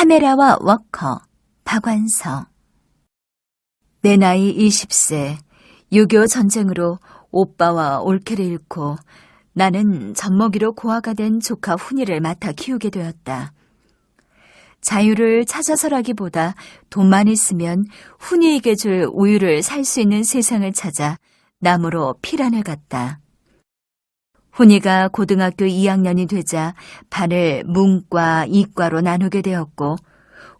카메라와 워커, 박완서. 내 나이 20세, 6.25 전쟁으로 오빠와 올케를 잃고 나는 젖먹이로 고아가 된 조카 훈이를 맡아 키우게 되었다. 자유를 찾아서라기보다 돈만 있으면 훈이에게 줄 우유를 살 수 있는 세상을 찾아 남으로 피란을 갔다. 훈이가 고등학교 2학년이 되자 반을 문과, 이과로 나누게 되었고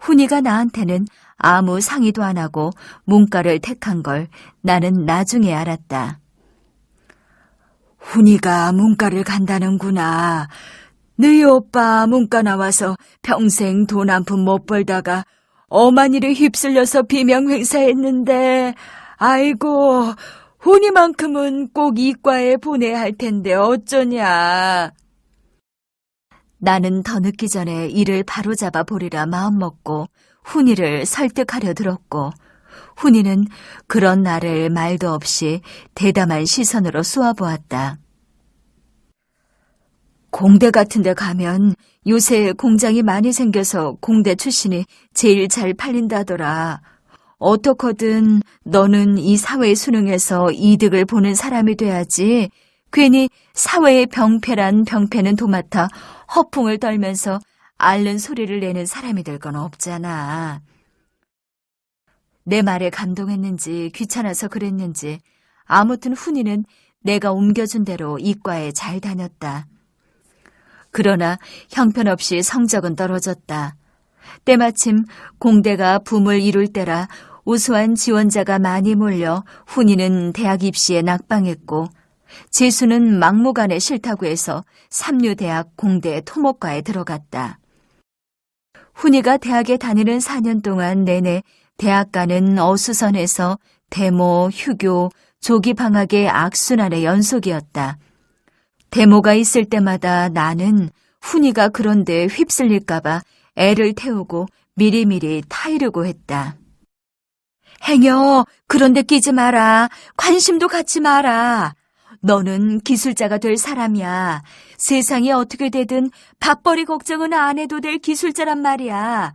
훈이가 나한테는 아무 상의도 안 하고 문과를 택한 걸 나는 나중에 알았다. 훈이가 문과를 간다는구나. 너희 오빠 문과 나와서 평생 돈 한 푼 못 벌다가 어머니를 휩쓸려서 비명회사했는데 아이고 훈이만큼은 꼭 이과에 보내야 할 텐데 어쩌냐. 나는 더 늦기 전에 이를 바로잡아 보리라 마음먹고 훈이를 설득하려 들었고 훈이는 그런 나를 말도 없이 대담한 시선으로 쏘아보았다. 공대 같은 데 가면 요새 공장이 많이 생겨서 공대 출신이 제일 잘 팔린다더라. 어떻거든 너는 이 사회 수능에서 이득을 보는 사람이 돼야지. 괜히 사회의 병폐란 병폐는 도맡아 허풍을 떨면서 앓는 소리를 내는 사람이 될 건 없잖아. 내 말에 감동했는지 귀찮아서 그랬는지 아무튼 훈이는 내가 옮겨준 대로 이과에 잘 다녔다. 그러나 형편없이 성적은 떨어졌다. 때마침 공대가 붐을 이룰 때라 우수한 지원자가 많이 몰려 훈이는 대학 입시에 낙방했고 재수는 막무가내 싫다고 해서 삼류대학 공대 토목과에 들어갔다. 훈이가 대학에 다니는 4년 동안 내내 대학 가는 어수선해서 데모, 휴교, 조기 방학의 악순환의 연속이었다. 데모가 있을 때마다 나는 훈이가 그런데 휩쓸릴까봐 애를 태우고 미리미리 타이르고 했다. 행여, 그런데 끼지 마라. 관심도 갖지 마라. 너는 기술자가 될 사람이야. 세상이 어떻게 되든 밥벌이 걱정은 안 해도 될 기술자란 말이야.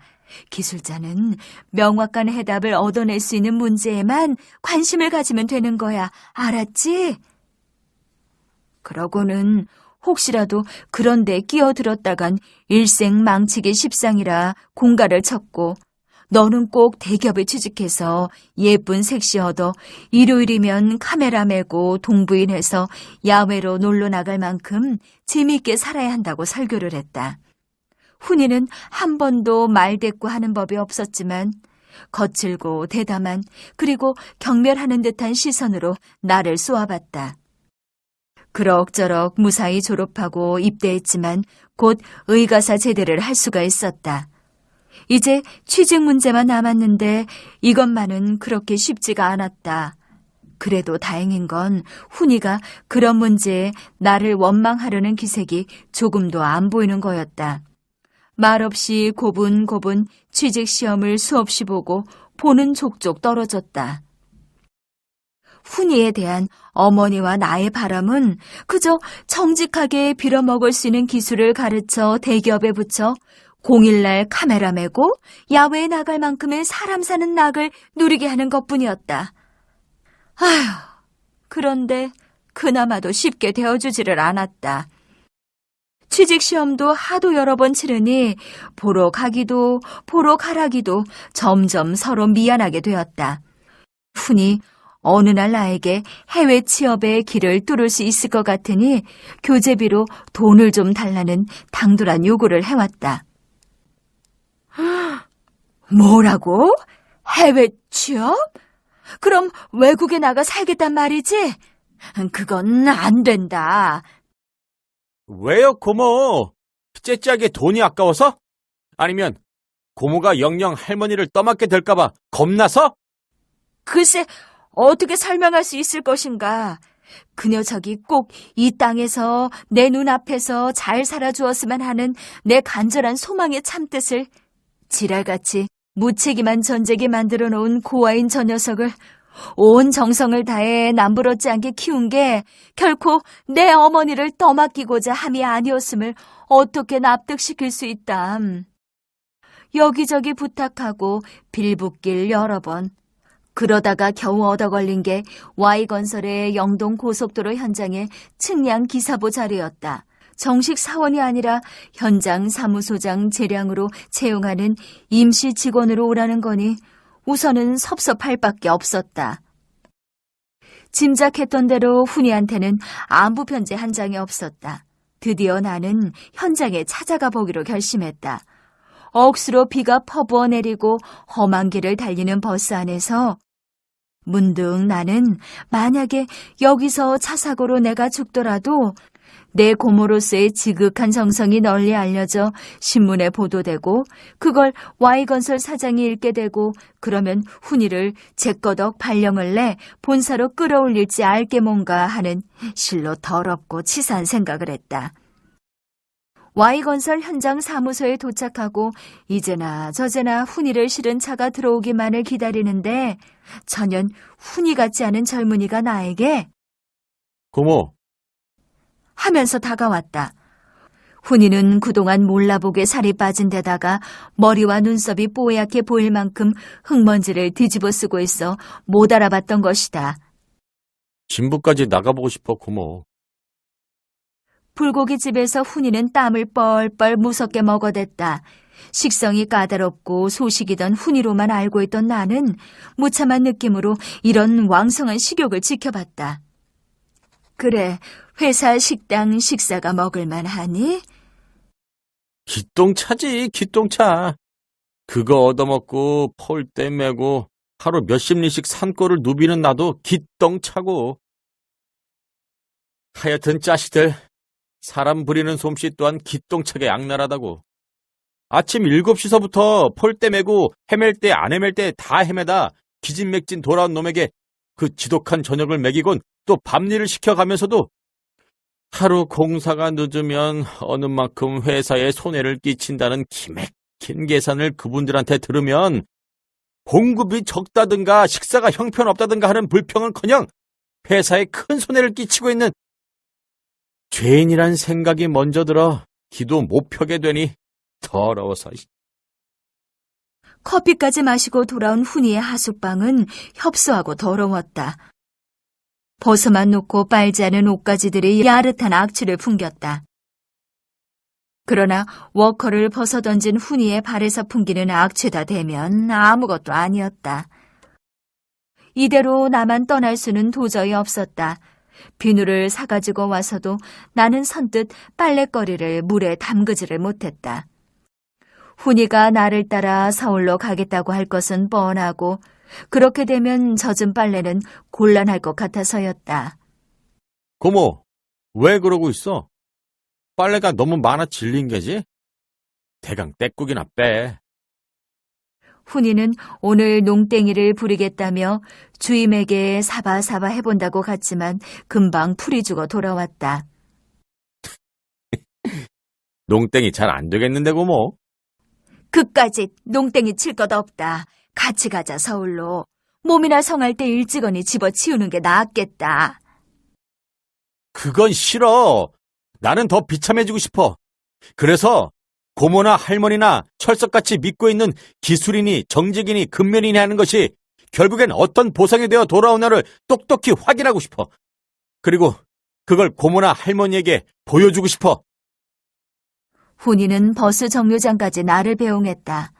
기술자는 명확한 해답을 얻어낼 수 있는 문제에만 관심을 가지면 되는 거야. 알았지? 그러고는 혹시라도 그런데 끼어들었다간 일생 망치기 십상이라 공가를 쳤고 너는 꼭 대기업에 취직해서 예쁜 색시 얻어 일요일이면 카메라 메고 동부인해서 야외로 놀러 나갈 만큼 재미있게 살아야 한다고 설교를 했다. 훈이는 한 번도 말 대꾸 하는 법이 없었지만 거칠고 대담한 그리고 경멸하는 듯한 시선으로 나를 쏘아봤다. 그럭저럭 무사히 졸업하고 입대했지만 곧 의가사 제대를 할 수가 있었다. 이제 취직 문제만 남았는데 이것만은 그렇게 쉽지가 않았다. 그래도 다행인 건 훈이가 그런 문제에 나를 원망하려는 기색이 조금도 안 보이는 거였다. 말없이 고분고분 취직 시험을 수없이 보고 보는 족족 떨어졌다. 훈이에 대한 어머니와 나의 바람은 그저 정직하게 빌어먹을 수 있는 기술을 가르쳐 대기업에 붙여 공일날 카메라 메고 야외에 나갈 만큼의 사람 사는 낙을 누리게 하는 것뿐이었다. 아휴, 그런데 그나마도 쉽게 되어주지를 않았다. 취직시험도 하도 여러 번 치르니 보러 가기도 보러 가라기도 점점 서로 미안하게 되었다. 훈이 어느 날 나에게 해외 취업의 길을 뚫을 수 있을 것 같으니 교재비로 돈을 좀 달라는 당돌한 요구를 해왔다. 뭐라고? 해외 취업? 그럼 외국에 나가 살겠단 말이지? 그건 안 된다. 왜요, 고모? 째째하게 돈이 아까워서? 아니면 고모가 영영 할머니를 떠맡게 될까봐 겁나서? 글쎄, 어떻게 설명할 수 있을 것인가? 그 녀석이 꼭 이 땅에서 내 눈앞에서 잘 살아주었으면 하는 내 간절한 소망의 참뜻을 지랄같이 무책임한 전쟁에 만들어 놓은 고아인 저 녀석을 온 정성을 다해 남부럽지 않게 키운 게 결코 내 어머니를 떠맡기고자 함이 아니었음을 어떻게 납득시킬 수 있담. 여기저기 부탁하고 빌붙길 여러 번. 그러다가 겨우 얻어 걸린 게 Y건설의 영동 고속도로 현장의 측량 기사보 자료였다. 정식 사원이 아니라 현장 사무소장 재량으로 채용하는 임시 직원으로 오라는 거니 우선은 섭섭할 밖에 없었다. 짐작했던 대로 훈이한테는 안부 편지 한 장이 없었다. 드디어 나는 현장에 찾아가 보기로 결심했다. 억수로 비가 퍼부어 내리고 험한 길을 달리는 버스 안에서 문득 나는 만약에 여기서 차 사고로 내가 죽더라도 내 고모로서의 지극한 정성이 널리 알려져 신문에 보도되고 그걸 Y건설 사장이 읽게 되고 그러면 훈이를 제꺼덕 발령을 내 본사로 끌어올릴지 알게 뭔가 하는 실로 더럽고 치사한 생각을 했다. Y건설 현장 사무소에 도착하고 이제나 저제나 훈이를 실은 차가 들어오기만을 기다리는데 전혀 훈이 같지 않은 젊은이가 나에게 고모, 하면서 다가왔다. 훈이는 그동안 몰라보게 살이 빠진 데다가 머리와 눈썹이 뽀얗게 보일 만큼 흙먼지를 뒤집어 쓰고 있어 못 알아봤던 것이다. 진부까지 나가보고 싶어, 고모. 불고기 집에서 훈이는 땀을 뻘뻘 무섭게 먹어댔다. 식성이 까다롭고 소식이던 훈이로만 알고 있던 나는 무참한 느낌으로 이런 왕성한 식욕을 지켜봤다. 그래, 회사 식당 식사가 먹을만 하니? 기똥차지, 기똥차. 그거 얻어먹고 폴대 메고 하루 몇십 리씩 산골을 누비는 나도 기똥차고. 하여튼 짜시들, 사람 부리는 솜씨 또한 기똥차게 악랄하다고. 아침 7시서부터 폴대 메고 헤맬 때 안 헤맬 때 다 헤매다 기진맥진 돌아온 놈에게 그 지독한 저녁을 먹이곤 또 밤일을 시켜가면서도 하루 공사가 늦으면 어느 만큼 회사에 손해를 끼친다는 기맥힌 계산을 그분들한테 들으면 공급이 적다든가 식사가 형편없다든가 하는 불평은커녕 회사에 큰 손해를 끼치고 있는 죄인이란 생각이 먼저 들어 기도 못 펴게 되니 더러워서 커피까지 마시고 돌아온 훈이의 하숙방은 협소하고 더러웠다. 벗어만 놓고 빨지 않은 옷가지들이 야릇한 악취를 풍겼다. 그러나 워커를 벗어던진 훈이의 발에서 풍기는 악취다 대면 아무것도 아니었다. 이대로 나만 떠날 수는 도저히 없었다. 비누를 사가지고 와서도 나는 선뜻 빨래거리를 물에 담그지를 못했다. 훈이가 나를 따라 서울로 가겠다고 할 것은 뻔하고 그렇게 되면 젖은 빨래는 곤란할 것 같아서였다. 고모, 왜 그러고 있어? 빨래가 너무 많아 질린 게지? 대강 떼국이나 빼. 훈이는 오늘 농땡이를 부리겠다며 주임에게 사바사바 해본다고 갔지만 금방 풀이 죽어 돌아왔다. 농땡이 잘 안 되겠는데, 고모? 그까짓 농땡이 칠 것 없다. 같이 가자 서울로. 몸이나 성할 때 일찍언이 집어치우는 게 낫겠다. 그건 싫어. 나는 더 비참해지고 싶어. 그래서 고모나 할머니나 철석같이 믿고 있는 기술인이 정직인이 근면인이 하는 것이 결국엔 어떤 보상이 되어 돌아오나를 똑똑히 확인하고 싶어. 그리고 그걸 고모나 할머니에게 보여주고 싶어. 훈이는 버스 정류장까지 나를 배웅했다.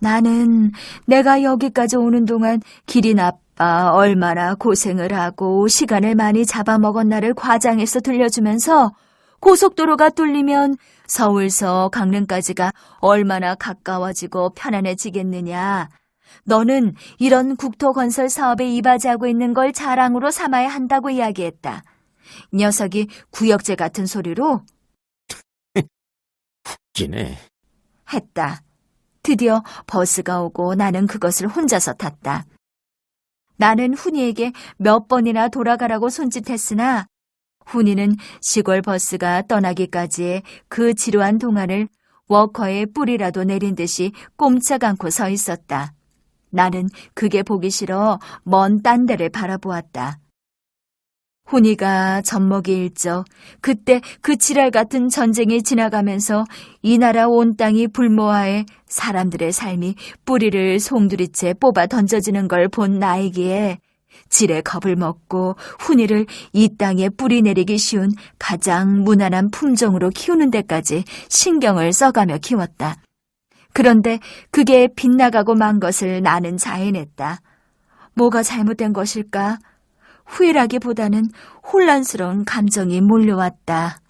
나는 내가 여기까지 오는 동안 길이 나빠 얼마나 고생을 하고 시간을 많이 잡아먹었나를 과장해서 들려주면서 고속도로가 뚫리면 서울서 강릉까지가 얼마나 가까워지고 편안해지겠느냐. 너는 이런 국토건설 사업에 이바지하고 있는 걸 자랑으로 삼아야 한다고 이야기했다. 녀석이 구역제 같은 소리로 기네. 했다. 드디어 버스가 오고 나는 그것을 혼자서 탔다. 나는 훈이에게 몇 번이나 돌아가라고 손짓했으나 훈이는 시골 버스가 떠나기까지의 그 지루한 동안을 워커의 뿌리라도 내린 듯이 꼼짝 않고 서 있었다. 나는 그게 보기 싫어 먼 딴 데를 바라보았다. 훈이가 젖먹이 일적 그때 그 지랄 같은 전쟁이 지나가면서 이 나라 온 땅이 불모하에 사람들의 삶이 뿌리를 송두리째 뽑아 던져지는 걸 본 나이기에 질의 겁을 먹고 훈이를 이 땅에 뿌리 내리기 쉬운 가장 무난한 품종으로 키우는 데까지 신경을 써가며 키웠다. 그런데 그게 빗나가고 만 것을 나는 자인했다. 뭐가 잘못된 것일까? 후회라기보다는 혼란스러운 감정이 몰려왔다.